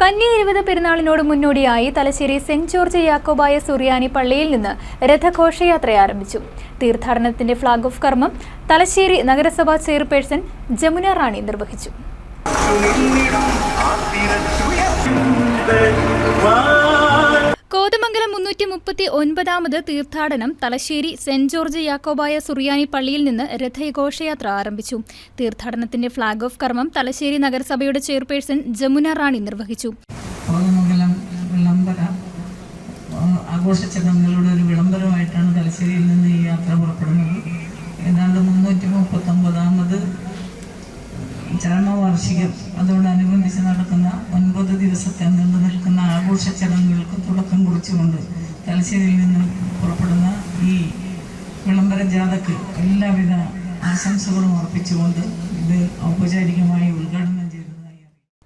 കന്നി ഇരുപത് പെരുന്നാളിനോട് മുന്നോടിയായി തലശ്ശേരി സെന്റ് ജോർജ് യാക്കോബായ സുറിയാനി പള്ളിയിൽ നിന്ന് രഥഘോഷയാത്ര ആരംഭിച്ചു. തീർത്ഥാടനത്തിന്റെ ഫ്ളാഗ് ഓഫ് കർമ്മം തലശ്ശേരി നഗരസഭാ ചെയർപേഴ്സൺ ജമുന റാണി നിർവഹിച്ചു. കോതമംഗലം മുന്നൂറ്റി മുപ്പത്തി ഒൻപതാമത് തീർത്ഥാടനം തലശ്ശേരി സെന്റ് ജോർജ് യാക്കോബായ സുറിയാനി പള്ളിയിൽ നിന്ന് രഥഘോഷയാത്ര ആരംഭിച്ചു. തീർത്ഥാടനത്തിന്റെ ഫ്ളാഗ് ഓഫ് കർമ്മം തലശ്ശേരി നഗരസഭയുടെ ചെയർപേഴ്സൺ ജമുന റാണി നിർവഹിച്ചു. കോതമംഗലം ഒരു വിളംബരമായിട്ടാണ് തലശ്ശേരിയിൽ നിന്ന് ഈ യാത്ര പുറപ്പെടുന്നത്. ഏതാണ്ട് മുന്നൂറ്റി ചരമവാർഷികം അതോടനുബന്ധിച്ച് നടക്കുന്ന ഒൻപത് ദിവസത്തെ നീണ്ടു നിൽക്കുന്ന ആഘോഷ ചടങ്ങുകൾക്ക് തുടക്കം കുറിച്ചുകൊണ്ട് തലശ്ശേരിയിൽ നിന്നും പുറപ്പെടുന്ന ഈ വിളംബര ജാഥക്ക് എല്ലാവിധ ആശംസകളും അർപ്പിച്ചുകൊണ്ട് ഇത് ഔപചാരികമായി ഉദ്ഘാടനം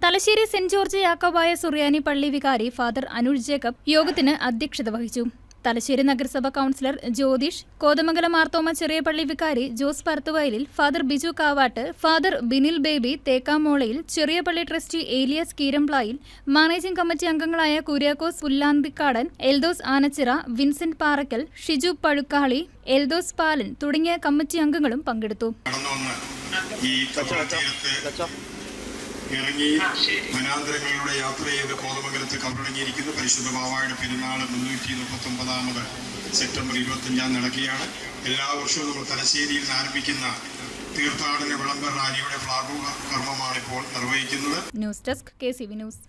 തലശ്ശേരി സെന്റ് ജോർജ് യാക്കോബായ സുറിയാനി പള്ളി വികാരി ഫാദർ അനുജ് ജേക്കബ് യോഗത്തിന് അധ്യക്ഷത വഹിച്ചു. തലശ്ശേരി നഗരസഭ കൗൺസിലർ ജ്യോതിഷ് കോതമംഗലം മാർത്തോമ ചെറിയ പള്ളി വികാരി Jose Parthuvayalil father Biju Kavatt father Binil baby Thekkamolayil ചെറിയ പള്ളി trustee Elias Keeramplayil managing committee അംഗങ്ങളായ കുര്യാക്കോസ് പുല്ലാന്തിക്കാടൻ എൽദോസ് ആനച്ചിറ വിൻസെന്റ് പാറക്കൽ ഷിജു പഴുക്കാളി എൽദോസ് പാലൻ തുടങ്ങിയ കമ്മിറ്റി അംഗങ്ങളും പങ്കെടുത്തു. ഇറങ്ങി വനാന്തരങ്ങളിലൂടെ യാത്ര ചെയ്ത് കോതമംഗലത്ത് കബറടങ്ങിയിരിക്കുന്ന. പരിശുദ്ധ ബാവായുടെ പെരുന്നാൾ മുന്നൂറ്റി മുപ്പത്തി ഒമ്പതാമത് സെപ്റ്റംബർ ഇരുപത്തഞ്ചാം നടക്കുകയാണ്. എല്ലാ വർഷവും നമ്മൾ തലശ്ശേരിയിൽ നിന്ന് ആരംഭിക്കുന്ന തീർത്ഥാടന വിളംബര റാലിയുടെ ഫ്ലാഗ് കർമ്മമാണ് ഇപ്പോൾ നിർവഹിക്കുന്നത്. News desk K C V news.